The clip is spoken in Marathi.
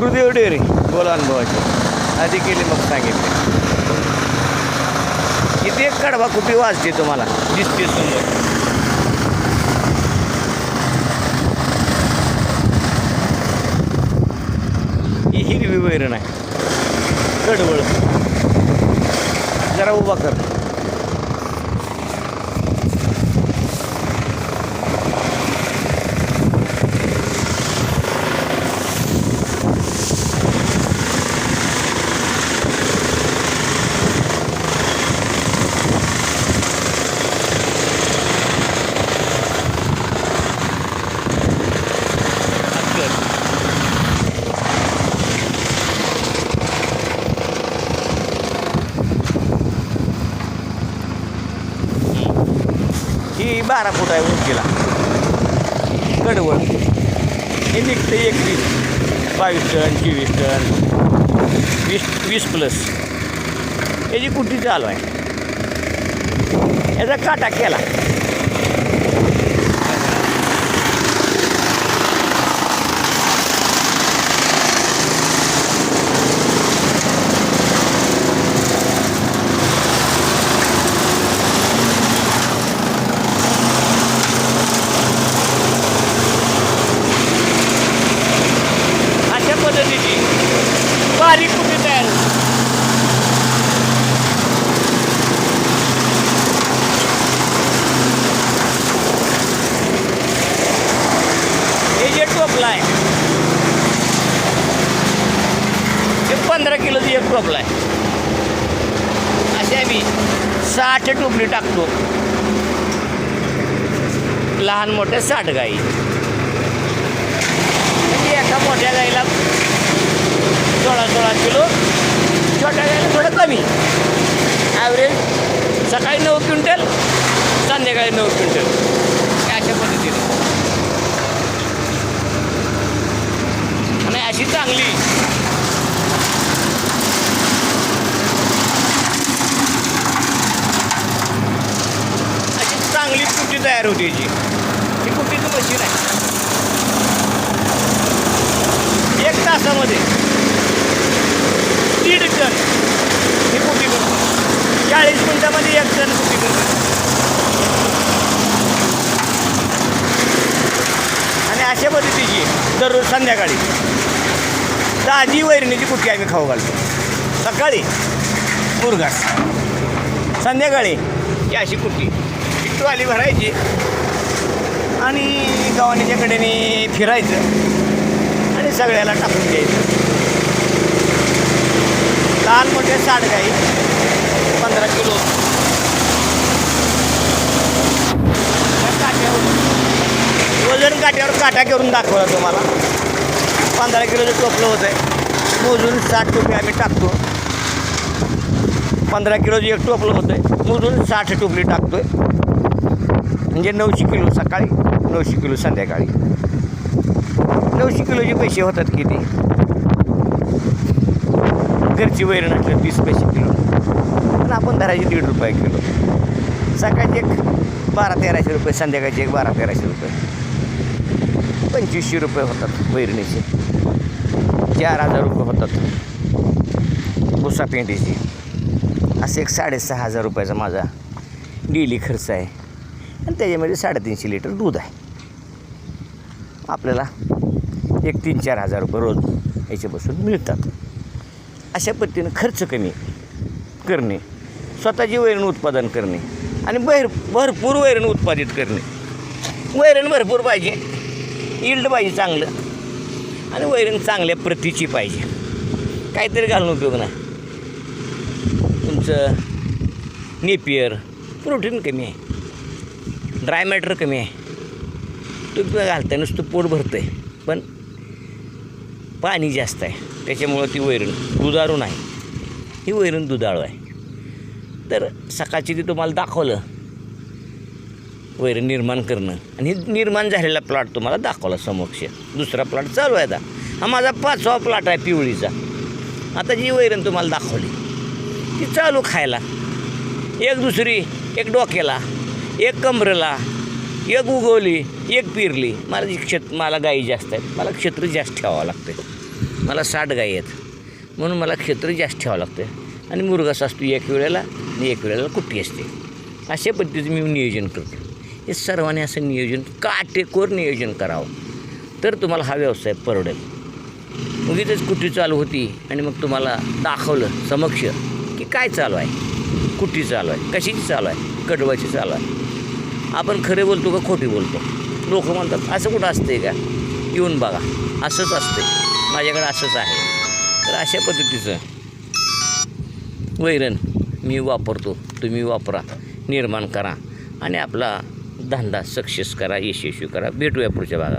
गुरुदेव डेअरी. बोला अनुभवाचे आधी केले मग सांगितले. किती एक कडवा कुठे वाजते तुम्हाला? दिसते समोर ही हिरवी वैरण आहे. कडवळ. जरा उभा कर. ही बारा फूट आहे उंचीला. कडवळ हे निघतं एकवीस बावीस टन चोवीस टन वीस वीस प्लस याची कुठली चालू आहे? याचा काटा केला अशा पद्धतीची बारीक कुठे तयार होते हे जे टोपला आहे ते पंधरा किलोचं एक टोपला आहे असे मी. साठ टोपली टाकतो. लहान मोठ्या साठ गाई. म्हणजे एका मोठ्या गाईला सोळा सोळा किलो छोट्या गाईला थोडं कमी. ॲव्हरेज सकाळी नऊ क्विंटल संध्याकाळी नऊ क्विंटल. अशा पद्धतीने. आणि अशी चांगली अशी चांगली कुट्टी तयार होते याची ही कुट्टीचं मशीन आहे. एक तासामध्ये. दीड टन. ही कुटी करतो चाळीस मिनिटामध्ये एक टन कुटी करतो आणि अशा पद्धतीची दररोज संध्याकाळी ताजी वैरणीची कुटी आम्ही खाऊ घालतो? सकाळी मुरघास. संध्याकाळी ही अशी कुट्टी ट्रॉली भरायची. आणि गव्हाणीच्या कडेने फिरायचं. आणि सगळ्याला टाकून द्यायचं लहान मोठे साठ गाई पंधरा किलो. त्या काट्यावर वजन काट्यावर काटा करून दाखवला तुम्हाला. पंधरा किलोचं टोपलं होतं आहे मोजून साठ टोपे आम्ही टाकतो. पंधरा किलोचं एक टोपलं होतं आहे मोजून साठ टोपली टाकतोय. म्हणजे नऊशे किलो सकाळी नऊशे किलो संध्याकाळी. नऊशे किलोचे पैसे होतात किती? घरची वैर असलं तीस पैसे किलो. पण आपण धरायचे दीड रुपये किलो. सकाळचे एक बारा तेराशे रुपये संध्याकाळचे एक बारा तेराशे रुपये. पंचवीसशे रुपये होतात वैरणीचे. चार हजार रुपये होतात भुसा पेंडीचे असे एक साडेसहा हजार रुपयाचा माझा डेली खर्च आहे. आणि त्याच्यामध्ये साडेतीनशे लिटर दूध आहे. आपल्याला एक तीन चार हजार रुपये रोज याच्यापासून मिळतात. अशा पद्धतीनं खर्च कमी करणे स्वतःची वैरण उत्पादन करणे आणि भर भरपूर वैरण उत्पादित करणे. वैरण भरपूर पाहिजे. इल्ड पाहिजे चांगलं आणि वैरण चांगल्या प्रतीची पाहिजे. काहीतरी घालून उपयोग नाही. तुमचं नेपियर प्रोटीन कमी आहे. ड्राय मॅटर कमी आहे. तुम्ही घालताय नुसतं पोट भरतं आहे पण पाणी जास्त आहे. त्याच्यामुळं ती वैरण दुधारू नाही ही वैरण दुधाळू आहे. तर सकाळची ती तुम्हाला दाखवलं. वैरण निर्माण करणं. आणि हे निर्माण झालेला प्लॉट तुम्हाला दाखवला समक्ष. दुसरा प्लॉट चालू आहे आता. हा माझा पाचवा प्लॉट आहे पिवळीचा. आता जी वैरण तुम्हाला दाखवली ती चालू खायला. एक दुसरी एक डोक्याला. एक कमरेला एक उगवली एक पिरली. मला जी क्षेत्र मला गाई जास्त आहेत. मला क्षेत्र जास्त ठेवावं लागतं मला साठ गाई आहेत. म्हणून मला क्षेत्र जास्त ठेवावं लागतं आणि मुरगास असतो एक वेळेला आणि एक वेळेला कुट्टी असते? अशा पद्धतीचं मी नियोजन करतो. हे सर्वांनी असं नियोजन काटेकोर नियोजन करावं. तर तुम्हाला हा व्यवसाय परवडेल. उगीच कुट्टी चालू होती आणि मग तुम्हाला दाखवलं समक्ष की काय चालू आहे? कुट्टी चालू आहे? कशाची चालू आहे? कडवाची चालू आहे? आपण खरे बोलतो का खोटी बोलतो? लोक म्हणतात असं कुठं असतंय का? येऊन बघा. असंच असतंय. माझ्याकडे असंच आहे. तर अशा पद्धतीचं वैरण मी वापरतो. तुम्ही वापरा निर्माण करा आणि आपला धंदा सक्सेस करा यशस्वी करा. भेटूया पुढच्या भागात.